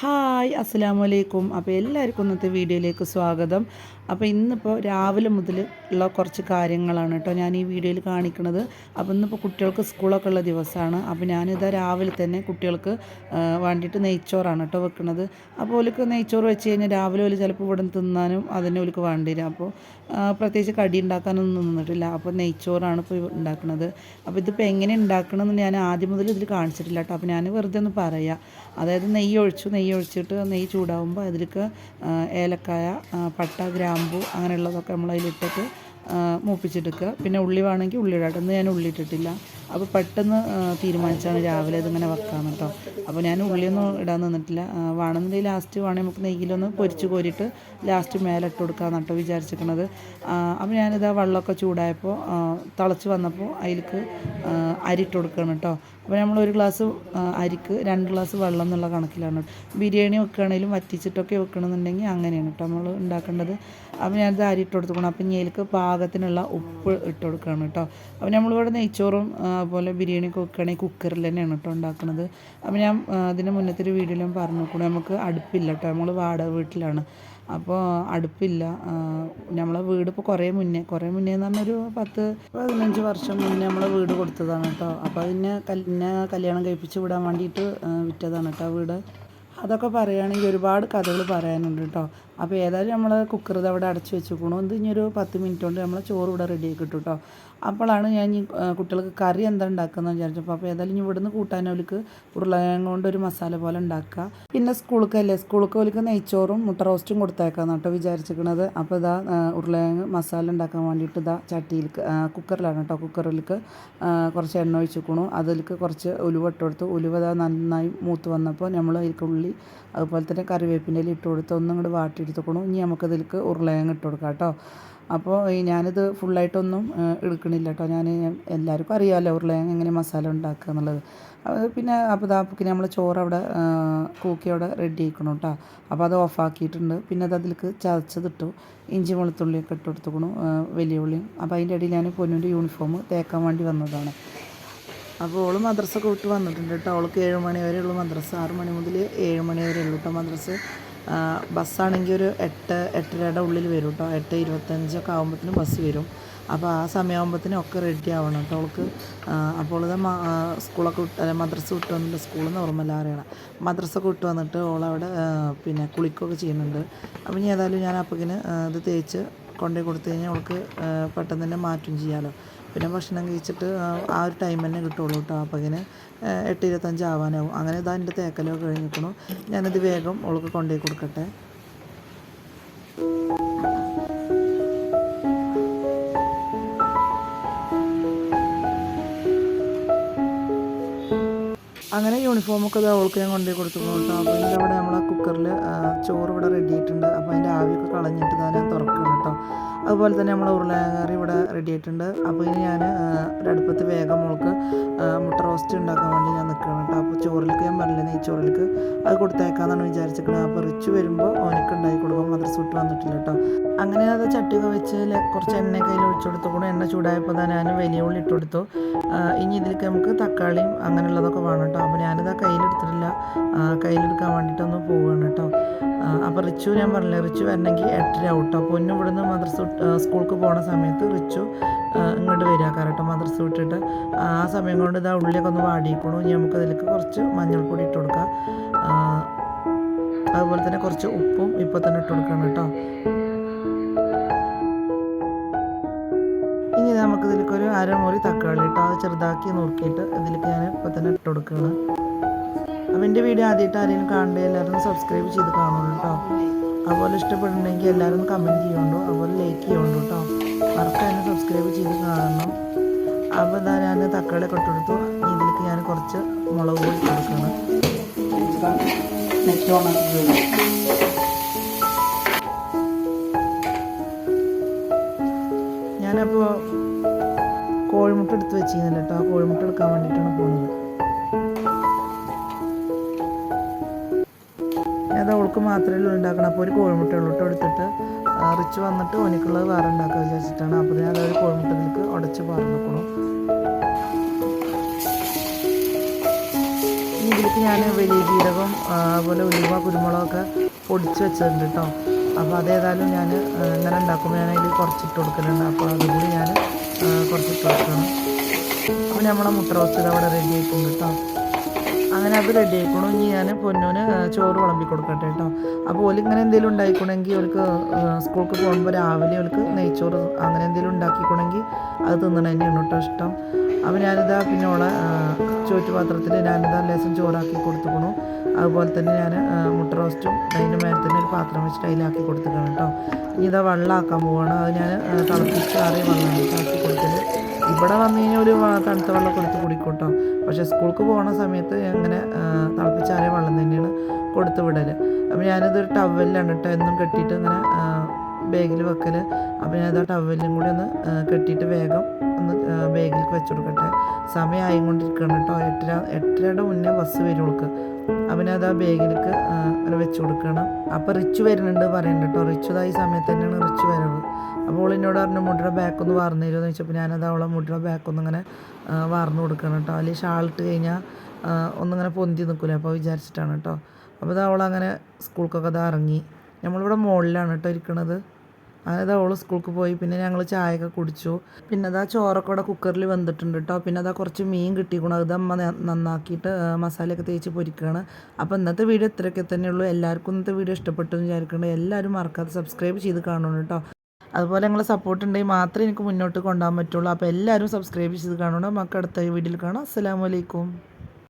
Hi അസ്സലാമു അലൈക്കും അപ്പോൾ എല്ലാവർക്കും ഇന്നത്തെ വീഡിയോയിലേക്ക് സ്വാഗതം. അപ്പോൾ ഇന്നിപ്പോൾ രാവിലെ മുതൽ ഉള്ള കുറച്ച് കാര്യങ്ങളാണ് കേട്ടോ ഞാൻ ഈ വീഡിയോയിൽ കാണിക്കുന്നത്. അപ്പോൾ ഇന്നിപ്പോൾ കുട്ടികൾക്ക് സ്കൂളൊക്കെ ഉള്ള ദിവസമാണ്. അപ്പോൾ ഞാനിതാ രാവിലെ തന്നെ കുട്ടികൾക്ക് വേണ്ടിയിട്ട് നെയ്ച്ചോറാണ് കേട്ടോ വെക്കുന്നത്. അപ്പോൾ ഓർക്ക് നെയ്ച്ചോറ് വെച്ച് കഴിഞ്ഞാൽ രാവിലെ ഓൽ ചിലപ്പോൾ ഇവിടെ നിന്ന് തിന്നാനും അതിനെ ഓർക്ക് വേണ്ടി അപ്പോൾ പ്രത്യേകിച്ച് കടി ഉണ്ടാക്കാനൊന്നും നിന്നിട്ടില്ല. അപ്പോൾ നെയ്ച്ചോറാണ് ഇപ്പോൾ ഉണ്ടാക്കുന്നത്. അപ്പോൾ ഇതിപ്പോൾ എങ്ങനെ ഉണ്ടാക്കണമെന്ന് ഞാൻ ആദ്യം മുതൽ ഇതിൽ കാണിച്ചിട്ടില്ല കേട്ടോ. അപ്പോൾ ഞാൻ വെറുതെ ഒന്ന് പറയാം. അതായത് നെയ്യ് ഒഴിച്ചു നെയ്യ് ഒഴിച്ചിട്ട് നെയ്യ് ചൂടാകുമ്പോൾ അതിലേക്ക് ഏലക്കായ പട്ട ഗ്രാമ്പു അങ്ങനെയുള്ളതൊക്കെ നമ്മൾ അതിലിട്ടിട്ട് മൂപ്പിച്ചെടുക്കുക. പിന്നെ ഉള്ളി വേണമെങ്കിൽ ഉള്ളി ഇന്ന് ഞാൻ ഉള്ളി ഇട്ടിട്ടില്ല അപ്പോൾ പെട്ടെന്ന് തീരുമാനിച്ചാണ് രാവിലെ ഇതിങ്ങനെ വെക്കാമെന്ന് കേട്ടോ അപ്പോൾ ഞാൻ ഉള്ളിയൊന്നും ഇടാൻ നിന്നിട്ടില്ല. വേണമെന്നുണ്ടെങ്കിൽ ലാസ്റ്റ് വേണമെങ്കിൽ നമുക്ക് നെയ്യിലൊന്ന് പൊരിച്ച് കോരിയിട്ട് ലാസ്റ്റ് മേലെ ഇട്ട് കൊടുക്കാമെന്ന് കേട്ടോ വിചാരിച്ചിരിക്കണത് അപ്പോൾ ഞാനിതാ വെള്ളമൊക്കെ ചൂടായപ്പോൾ തിളച്ച് വന്നപ്പോൾ അതിലേക്ക് അരി ഇട്ട് കൊടുക്കണം കേട്ടോ അപ്പോൾ നമ്മൾ ഒരു ഗ്ലാസ് അരിക്ക് രണ്ട് ഗ്ലാസ് വെള്ളം എന്നുള്ള കണക്കിലാണ്. ബിരിയാണി വെക്കുകയാണെങ്കിലും വറ്റിച്ചിട്ടൊക്കെ വെക്കണമെന്നുണ്ടെങ്കിൽ അങ്ങനെയാണ് കേട്ടോ നമ്മൾ ഉണ്ടാക്കേണ്ടത്. അപ്പോൾ ഞാനിത് അരി ഇട്ട് കൊടുക്കണം അപ്പം അതിലേക്ക് പാകത്തിനുള്ള ഉപ്പ് ഇട്ട് കൊടുക്കുകയാണ് കേട്ടോ അപ്പോൾ നമ്മളിവിടെ നെയ്ച്ചോറും അതുപോലെ ബിരിയാണി വെക്കുകയാണെങ്കിൽ കുക്കറിൽ തന്നെയാണ് കേട്ടോ ഉണ്ടാക്കുന്നത്. അപ്പോൾ ഞാൻ അതിന് മുന്നത്തെ ഒരു വീഡിയോയിലും പറഞ്ഞു കൂടെ നമുക്ക് അടുപ്പില്ല കേട്ടോ നമ്മൾ വാടക വീട്ടിലാണ്. അപ്പോൾ അടുപ്പില്ല നമ്മളെ വീട് ഇപ്പോൾ കുറേ മുന്നേ കുറേ മുന്നേ എന്ന് പറഞ്ഞൊരു പത്ത് പതിനഞ്ച് വർഷം മുന്നേ നമ്മളെ വീട് കൊടുത്തതാണ് കേട്ടോ അപ്പോൾ അതിനെ കല്ലിനെ കല്യാണം കഴിപ്പിച്ച് വിടാൻ വേണ്ടിയിട്ട് വിറ്റതാണ് കേട്ടോ വീട്. അതൊക്കെ പറയുകയാണെങ്കിൽ ഒരുപാട് കഥകൾ പറയാനുണ്ട് കേട്ടോ അപ്പോൾ ഏതായാലും നമ്മൾ കുക്കർ ഇത് അവിടെ അടച്ച് വെച്ചുക്കണു. ഇത് ഇനി ഒരു പത്ത് മിനിറ്റ് കൊണ്ട് നമ്മൾ ചോറ് ഇവിടെ റെഡി ആക്കി കിട്ടും അപ്പോഴാണ് ഞാൻ ഈ കുട്ടികൾക്ക് കറി എന്താ ഉണ്ടാക്കുന്നത് വിചാരിച്ചപ്പോൾ അപ്പോൾ ഏതായാലും ഇനി ഇവിടുന്ന് കൂട്ടാനോലിക്ക് ഉരുളകിഴങ്ങ് കൊണ്ട് ഒരു മസാല പോലെ ഉണ്ടാക്കുക. പിന്നെ സ്കൂൾക്ക് അല്ലേ സ്കൂൾക്ക് അവർക്ക് നെയ്ച്ചോറും മുട്ട റോസ്റ്റും കൊടുത്തേക്കാന്ന് കേട്ടോ വിചാരിച്ചിരിക്കണത്. അപ്പോൾ ഇതാ ഉരുളകിഴങ്ങ് മസാല ഉണ്ടാക്കാൻ വേണ്ടിയിട്ട് ഇതാ ചട്ടിയിൽ കുക്കറിലാണ് കേട്ടോ കുക്കറിലേക്ക് കുറച്ച് എണ്ണ ഒഴിച്ചിക്കണു അതിലേക്ക് കുറച്ച് ഉലുവ ഇട്ട് കൊടുത്തു. ഉലുവ നന്നായി മൂത്ത് വന്നപ്പോൾ നമ്മൾ അതിലേക്ക് ഉള്ളി അതുപോലെ തന്നെ കറിവേപ്പിന്റെ ഇട്ട് കൊടുത്ത്. ഒന്നും കൂടി വാട്ടിയെടുത്തുക്കണു ഇനി നമുക്കതിലേക്ക് ഉരുളകിഴങ്ങ് ഇട്ട് കൊടുക്കാം കേട്ടോ. അപ്പോൾ ഞാനിത് ഫുള്ളായിട്ടൊന്നും എടുക്കണില്ല കേട്ടോ. ഞാൻ എല്ലാവർക്കും അറിയാമല്ലോ ഉരുളയങ്ങ എങ്ങനെ മസാല ഉണ്ടാക്കുക എന്നുള്ളത്. പിന്നെ അപ്പോൾ ഇതാ പിന്നെ നമ്മൾ ചോറ് അവിടെ കൂക്കി അവിടെ റെഡി ആക്കണം കേട്ടോ. അപ്പോൾ അത് ഓഫാക്കിയിട്ടുണ്ട് പിന്നെ അത് അതിലേക്ക് ചതച്ചതിട്ടു. ഇഞ്ചി വെളുത്തുള്ളിയൊക്കെ ഇട്ട് കൊടുത്തുക്കണു വലിയ ഉള്ളിയും. അപ്പോൾ അതിന്റെ ഇടയിൽ ഞാൻ പൊന്നിന്റെ യൂണിഫോം തേക്കാൻ വേണ്ടി വന്നതാണ്. അപ്പോൾ ഓൾ മദ്രസ ഒക്കെ വിട്ട് വന്നിട്ടുണ്ട് കേട്ടോ അവൾക്ക് ഏഴ് മണി വരെ ഉള്ളൂ മദ്രസ. ആറ് മണി മുതൽ ഏഴ് മണി വരെ ഉള്ളൂ കേട്ടോ മദ്രസ. ബസ്സാണെങ്കിൽ ഒരു എട്ട് എട്ടരയുടെ ഉള്ളിൽ വരും കേട്ടോ എട്ട് ഇരുപത്തഞ്ചൊക്കെ ആകുമ്പോഴത്തേനും ബസ് വരും. അപ്പോൾ ആ സമയമാകുമ്പോഴത്തേനും ഒക്കെ റെഡി ആവണം കേട്ടോ അവൾക്ക് അപ്പോൾ ഇത് സ്കൂളൊക്കെ വിട്ട് അല്ല മദ്രസ വിട്ട് വന്നിട്ട് നിന്ന് ഓർമ്മല്ല അറിയണം. മദ്രസൊക്കെ വിട്ട് വന്നിട്ട് അവിടെ പിന്നെ കുളിക്കുകയൊക്കെ ചെയ്യുന്നുണ്ട്. അപ്പോൾ ഇനി ഏതായാലും ഞാൻ അപ്പക്കിന് ഇത് തേച്ച് കൊണ്ടുപോയി കൊടുത്തു കഴിഞ്ഞാൽ അവൾക്ക് പെട്ടെന്ന് തന്നെ മാറ്റും ചെയ്യാമല്ലോ പിന്നെ ഭക്ഷണം കഴിച്ചിട്ട് ആ, ഒരു ടൈം തന്നെ കിട്ടുള്ളൂ കേട്ടോ അപ്പം ഇങ്ങനെ ആ, എട്ട് ഇരുപത്തഞ്ച് ആവാനാവും. അങ്ങനെ ഇതാ എന്റെ തേക്കലൊക്കെ കഴിഞ്ഞിരിക്കണു ഞാനത് വേഗം ഉളുക്ക് കൊണ്ടുപോയി കൊടുക്കട്ടെ. അങ്ങനെ യൂണിഫോമൊക്കെ ഇത് അവൾക്ക് ഞാൻ കൊണ്ടുപോയി കൊടുത്തു കേട്ടോ അപ്പോൾ ഇതിന്റെ അവിടെ നമ്മളെ കുക്കറിൽ ചോറ് ഇവിടെ റെഡി ആയിട്ടുണ്ട്. അപ്പോൾ അതിന്റെ ആവിയൊക്കെ കളഞ്ഞിട്ട് ഞാൻ തുറക്കണം കേട്ടോ. അതുപോലെ തന്നെ നമ്മൾ ഉരുളക്കറി ഇവിടെ റെഡി ആയിട്ടുണ്ട്. അപ്പോൾ ഇനി ഞാൻ അടുപ്പത്ത് വേഗം മോൾക്ക് ആ, മുട്ട റോസ്റ്റ് ഉണ്ടാക്കാൻ വേണ്ടി ഞാൻ നിൽക്കണം കേട്ടോ. അപ്പോൾ ചോറിലേക്ക് ഞാൻ പറഞ്ഞില്ല നെയ്ച്ചോറിലേക്ക് അത് കൊടുത്തേക്കാന്നാണ് വിചാരിച്ചിരിക്കുന്നത് അപ്പോൾ റിച്ച് വരുമ്പോൾ ഓനക്ക് ഉണ്ടാക്കി കൊടുക്കും മദർ വിട്ട് വന്നിട്ടില്ല കേട്ടോ. അങ്ങനെ അത് ചട്ടിയൊക്കെ വെച്ച് കുറച്ച് എണ്ണ കയ്യിൽ ഒഴിച്ചു കൊടുത്തു. കൂടെ എണ്ണ ചൂടായപ്പോൾ തന്നെ ഞാൻ വലിയ ഉള്ളി ഇട്ട് കൊടുത്തു. ഇനി ഇതിലേക്ക് നമുക്ക് തക്കാളിയും അങ്ങനെയുള്ളതൊക്കെ വേണം കേട്ടോ. അപ്പോൾ ഞാനിത് കയ്യിലെടുത്തിട്ടില്ല. കയ്യിലെടുക്കാൻ വേണ്ടിയിട്ടൊന്ന് പോവുകയാണ് കേട്ടോ. അപ്പോൾ റിച്ചു ഞാൻ പറഞ്ഞില്ല റിച്ചു വരണമെങ്കിൽ എട്ടര ഔട്ടോ പൊന്നും ഇവിടുന്ന് വിട്ട്- സ്കൂൾക്ക് പോണ സമയത്ത് റിച്ചു ഇങ്ങോട്ട് വരിക കേട്ടോ മദ്രസ വിട്ടിട്ട്. ആ സമയം കൊണ്ട് ഇതാ ഉള്ളിയൊക്കെ ഒന്ന് വാടിയിക്കണു. ഇനി നമുക്ക് അതിലേക്ക് കുറച്ച് മഞ്ഞൾപ്പൊടി ഇട്ട് കൊടുക്കാം. അതുപോലെ തന്നെ കുറച്ച് ഉപ്പും ഇപ്പോൾ തന്നെ ഇട്ട് കൊടുക്കണം കേട്ടോ. ഇനി നമുക്ക് ഇതിലേക്ക് ഒരു അരമുറി തക്കാളി ഇട്ടോ അത് ചെറുതാക്കി നുറുക്കിയിട്ട് ഇതിലേക്ക് ഞാൻ ഇപ്പോൾ തന്നെ ഇട്ട് കൊടുക്കുകയാണ്. അപ്പോൾ എന്റെ വീഡിയോ ആദ്യമായിട്ട് ആരെങ്കിലും കാണണ്ടേ എല്ലാവരും സബ്സ്ക്രൈബ് ചെയ്ത് കാണുള്ളൂ കേട്ടോ. അതുപോലെ ഇഷ്ടപ്പെടുന്നുണ്ടെങ്കിൽ എല്ലാവരും കമന്റ് ചെയ്യുന്നുണ്ടോ അതുപോലെ ലൈക്ക് ചെയ്യുന്നുണ്ടോ കേട്ടോ? തന്നെ സബ്സ്ക്രൈബ് ചെയ്ത് കാണണം. അപ്പോൾ ഇതാ ഞാൻ തക്കാളി കൊട്ടെടുത്തു ഇതിലേക്ക് ഞാൻ കുറച്ച് മുളക് പൊടി കൊടുക്കണം ഞാനപ്പോൾ കോഴിമുട്ട എടുത്ത് വെച്ചിരുന്നില്ല കേട്ടോ. ആ കോഴിമുട്ട എടുക്കാൻ വേണ്ടിയിട്ടാണ് പോകുന്നത്. അത് അവൾക്ക് മാത്രമേ ഉണ്ടാക്കണം. അപ്പോൾ ഒരു കോഴിമുട്ട ഉള്ളിട്ട് എടുത്തിട്ട്. അറിച്ച് റിച്ച് വന്നിട്ട് ഓനിക്കുള്ളത് വേറെ ഉണ്ടാക്കാൻ വിചാരിച്ചിട്ടാണ്. അപ്പോൾ ഞാൻ അതൊരു കോഴിമുട്ടയിലേക്ക് ഉടച്ച് പറഞ്ഞു ഇനി ഇതിലേക്ക് ഞാൻ വലിയ ജീരകം അതുപോലെ ഉലുവ കുരുമുളകൊക്കെ പൊടിച്ച് വെച്ചിട്ടുണ്ട് കേട്ടോ. അപ്പോൾ അതേതായാലും ഞാൻ ഇങ്ങനെ ഉണ്ടാക്കുമ്പോൾ ഞാൻ അതിൽ കുറച്ചിട്ട് കൊടുക്കലുണ്ട്. അപ്പോൾ അതുകൂടി ഞാൻ കുറച്ചിട്ട് കൊടുക്കണം. അപ്പോൾ നമ്മളെ മുട്ട റോസ്റ്റ് അവിടെ റെഡി ആയിട്ടുണ്ട് കേട്ടോ. അങ്ങനെ അത് റെഡി ആയിക്കോണം. ഇനി ഞാൻ പൊന്നോന് ചോറ് വിളമ്പി കൊടുക്കട്ടെ കേട്ടോ അപ്പോൾ ഓൽ ഇങ്ങനെ എന്തെങ്കിലും ഉണ്ടായിക്കണമെങ്കിൽ ഓൾക്ക് സ്കൂൾക്ക് പോകുമ്പോൾ രാവിലെ ഓൾക്ക് നെയ്ച്ചോറ് അങ്ങനെ എന്തെങ്കിലും ഉണ്ടാക്കിക്കണമെങ്കിൽ അത് തിന്നണം തന്നെയാണ് കേട്ടോ ഇഷ്ടം. അപ്പോൾ ഞാനിതാ പിന്നെ ഓളെ ചോറ്റുപാത്രത്തിൽ ഞാനിതാ ലേശം ചോറാക്കി കൊടുത്തുക്കണു. അതുപോലെ തന്നെ ഞാൻ മുട്ട റോസ്റ്റും അതിന്റെ മേലെ തന്നെ ഒരു പാത്രം വെച്ചിട്ട് അതിലാക്കി കൊടുത്തിട്ടാണ് കേട്ടോ ഇനി ഇതാ വെള്ളമാക്കാൻ പോവാണ്. അത് ഞാൻ തിളപ്പിച്ച് ആറിയ ആക്കി കൊടുത്തത് ഇവിടെ വന്നു കഴിഞ്ഞാൽ ഒരു തണുത്ത വെള്ളം കൊടുത്ത് കുടിക്കൂട്ടോ. പക്ഷേ സ്കൂൾക്ക് പോകുന്ന സമയത്ത് അങ്ങനെ തിളപ്പിച്ചാറിയ വെള്ളം തന്നെയാണ് കൊടുത്ത് വിടൽ അപ്പോൾ ഞാനിതൊരു ടവലിലാണ് കേട്ടോ എന്നും കെട്ടിയിട്ട് ഇങ്ങനെ ബാഗിൽ വെക്കൽ അപ്പോൾ ഞാനത് ആ ടവലിലും കൂടി ഒന്ന് കെട്ടിയിട്ട് വേഗം ഒന്ന് ബാഗിലേക്ക് വെച്ച് കൊടുക്കട്ടെ. സമയമായി കൊണ്ടിരിക്കണം കേട്ടോ എട്ടര എട്ടരയുടെ മുന്നേ ബസ് വരും അത് ആ ബാഗിലേക്ക് അങ്ങനെ വെച്ച് കൊടുക്കണം. അപ്പോൾ റിച്ച് വരുന്നുണ്ട് പറയുന്നുണ്ട് കേട്ടോ. റിച്ച് ഈ സമയത്ത് തന്നെയാണ് റിച്ച് വരവ്. അപ്പോൾ അവൾ എന്നോട് പറഞ്ഞു മുട്ടയുടെ ബാക്ക് ഒന്ന് വാർന്നു തരുമോ? എന്ന് ചോദിച്ചപ്പോൾ ഞാനത് അവളെ മുട്ടയുടെ ബാക്ക് ഒന്ന് ഇങ്ങനെ വാർന്നു കൊടുക്കണം കേട്ടോ. അല്ലെങ്കിൽ ഷാൾ ഇട്ട് കഴിഞ്ഞാൽ ഒന്നിങ്ങനെ പൊന്തി നിൽക്കില്ല അപ്പോൾ വിചാരിച്ചിട്ടാണ് കേട്ടോ. അപ്പോൾ അത് അവളങ്ങനെ സ്കൂൾക്കൊക്കെ അത് ഇറങ്ങി. നമ്മളിവിടെ മുകളിലാണ് കേട്ടോ ഇരിക്കണത്. അങ്ങനെ അവൾ സ്കൂൾക്ക് പോയി പിന്നെ ഞങ്ങൾ ചായയൊക്കെ കുടിച്ചു. പിന്നെ അതാ ചോറൊക്കെ ഇവിടെ കുക്കറിൽ വന്നിട്ടുണ്ട് കേട്ടോ പിന്നെ അതാ കുറച്ച് മീൻ കിട്ടിക്കണം. അത് അമ്മ നന്നാക്കിയിട്ട് മസാലയൊക്കെ തേച്ച് പൊരിക്കുകയാണ് അപ്പോൾ ഇന്നത്തെ വീഡിയോ ഇത്രയൊക്കെ തന്നെയുള്ളൂ എല്ലാവർക്കും ഇന്നത്തെ വീഡിയോ ഇഷ്ടപ്പെട്ടു എന്ന് വിചാരിക്കുന്നുണ്ട് എല്ലാവരും മറക്കാതെ സബ്സ്ക്രൈബ് ചെയ്ത് കാണണം കേട്ടോ അതുപോലെ നിങ്ങളെ സപ്പോർട്ട് ഉണ്ടെങ്കിൽ മാത്രമേ എനിക്ക് മുന്നോട്ട് കൊണ്ടുപോകാൻ പറ്റുള്ളൂ. അപ്പോൾ എല്ലാവരും സബ്സ്ക്രൈബ് ചെയ്ത് കാണണം നമുക്ക് അടുത്ത വീഡിയോയിൽ കാണാം. അസ്സലാമു അലൈക്കും.